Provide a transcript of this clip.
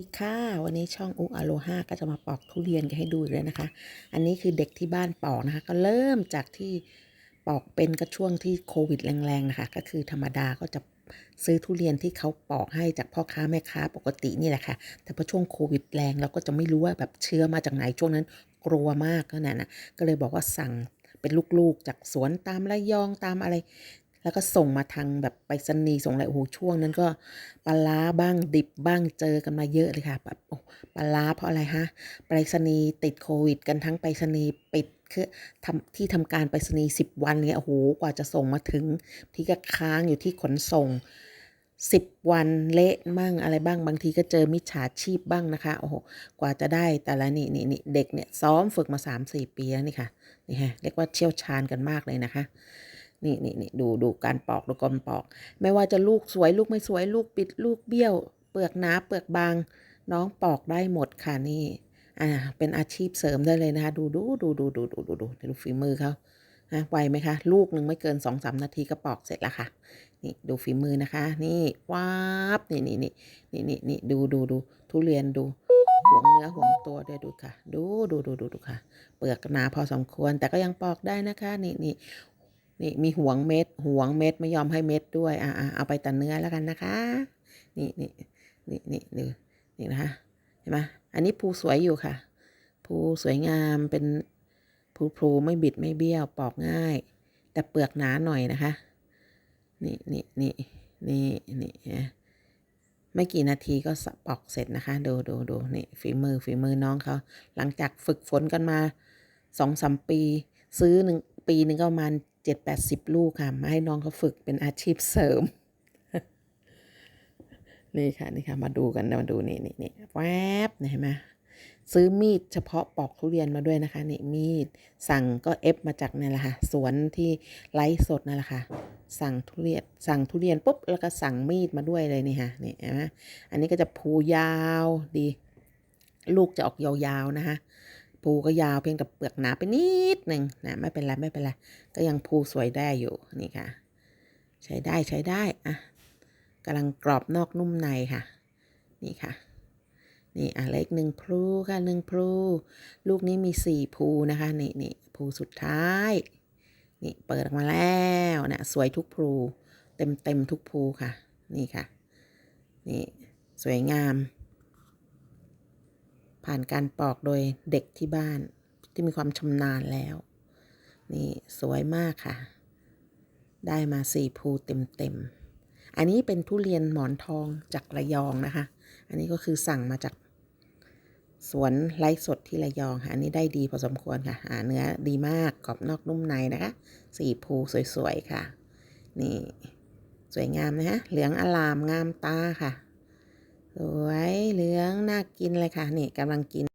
สวัสดีค่ะวันนี้ช่องอุอโลฮาก็จะมาปอกทุเรียนกันให้ดูอีกแล้วนะคะ อันนี้คือเด็กที่บ้านปอกนะคะ ก็เริ่มจากที่ปอกเป็นก็ช่วงที่โควิดแรงๆนะคะ ก็คือธรรมดาก็จะซื้อทุเรียนที่เขาปอกให้จากพ่อค้าแม่ค้าปกตินี่แหละค่ะ แต่พอช่วงโควิดแรงเราก็จะไม่รู้ว่าแบบเชื้อมาจากไหนช่วงนั้นกลัวมากก็นั่นนะก็เลยบอกว่าสั่งเป็นลูกๆจากสวนตามระยองตามอะไร แล้วก็ส่งมาทางแบบไปรษณีย์ส่งอะไรโอ้โหช่วงนั้นก็ปลาร้าบ้างดิบบ้างเจอกันมาเยอะเลยค่ะแบบโอ้ปลาร้าเพราะอะไรฮะไปรษณีย์ติดโควิด กันทั้งไปรษณีย์ปิดคือทำที่ทำการไปรษณีย์สิบวันเนี่ยโอ้โหกว่าจะส่งมาถึง ที่ก็ค้างอยู่ที่ขนส่งสิบวันเละบ้างอะไรบ้างบางทีก็เจอมิจฉาชีพบ้างนะคะโอ้โหกว่าจะได้แต่ละนี่นี่นี่เด็กเนี่ยซ้อมฝึกมาสามสี่ปีแล้วนี่ค่ะนี่ฮะเรียกว่าเชี่ยวชาญกันมากเลยนะคะ นี่นี่นี่ดูดูการปอกดูกลมปอก ไม่ว่าจะลูกสวยลูกไม่สวยลูกปิดลูกเบี้ยว เปลือกหนาเปลือกบาง น้องปอกได้หมดค่ะนี่อ่าเป็นอาชีพเสริมได้เลยนะคะ ดูดูดูดูดูดูดูดูดูฝีมือเขานะไวไหมคะ ลูกหนึ่งไม่เกินสองสามนาทีก็ปอกเสร็จแล้วค่ะ นี่ดูฝีมือนะคะ นี่ว้าบนี่นี่นี่นี่นี่นี่ดูดูดูทุเรียนดูห่วงเนื้อห่วงตัวด้วยดูค่ะ ดูดูดูดูดูค่ะ เปลือกหนาพอสมควรแต่ก็ยังปอกได้นะคะ นี่นี่ นี่มีห่วงเม็ดห่วงเม็ดไม่ยอมให้เม็ดด้วยอ่าเอาไปแต่เนื้อแล้วกันนะคะ นี่นี่นี่นี่ดูนี่นะคะเห็นไหมอันนี้ภูสวยอยู่ค่ะ ภูสวยงามเป็นภูพลูไม่บิดไม่เบี้ยวปอกง่าย แต่เปลือกหนาหน่อยนะคะ นี่นี่นี่นี่นี่ไม่กี่นาทีก็ปอกเสร็จนะคะ ดูดูดูนี่ฝีมือฝีมือน้องเขาหลังจากฝึกฝนกันมาสองสามปี ซื้อหนึ่งปีหนึ่งก็ประมาณ จ็ดแปดสิบลูกค่ะ มาให้น้องเขาฝึกเป็นอาชีพเสริม นี่ค่ะนี่ค่ะ มาดูกันมาดูนี่นี่นี่แวบเห็นไหมซื้อมีดเฉพาะปอกทุเรียนมาด้วยนะคะนี่มีดสั่งก็เอฟมาจากนี่แหละค่ะสวนที่ไลฟ์สดนั่นแหละค่ะ สั่งทุเรียนสั่งทุเรียนปุ๊บแล้วก็สั่งมีดมาด้วยเลยนี่ค่ะนี่เห็นไหมอันนี้ก็จะภูยาวดี ลูกจะออกยาวๆนะคะ ภูก็ยาวเพียงแต่เปลือกหนาไปนิดหนึ่งนะไม่เป็นไรไม่เป็นไรก็ยังภูสวยได้อยู่นี่ค่ะ ใช้ได้ใช้ได้อะกำลังกรอบนอกนุ่มในค่ะ นี่ค่ะ นี่อะเล็กหนึ่งพลูค่ะหนึ่งพลูลูกนี้มีสี่ภูนะคะนี่นี่ภูสุดท้ายนี่เปิดออกมาแล้วนะสวยทุกภูเต็มเต็มทุกภูค่ะ นี่ค่ะ นี่สวยงาม ผ่านการปอกโดยเด็กที่บ้านที่มีความชำนาญแล้ว นี่สวยมากค่ะ ได้มาสี่ภูเต็มๆ อันนี้เป็นทุเรียนหมอนทองจากระยองนะคะ อันนี้ก็คือสั่งมาจากสวนไร่สดที่ระยองค่ะ อันนี้ได้ดีพอสมควรค่ะหาเนื้อดีมากกรอบนอกนุ่มในนะคะสี่ภูสวยๆค่ะ นี่ สวยงามนะฮะเหลืองอลามงามตาค่ะ สวยเหลืองน่ากินเลยค่ะ นี่กำลังกิน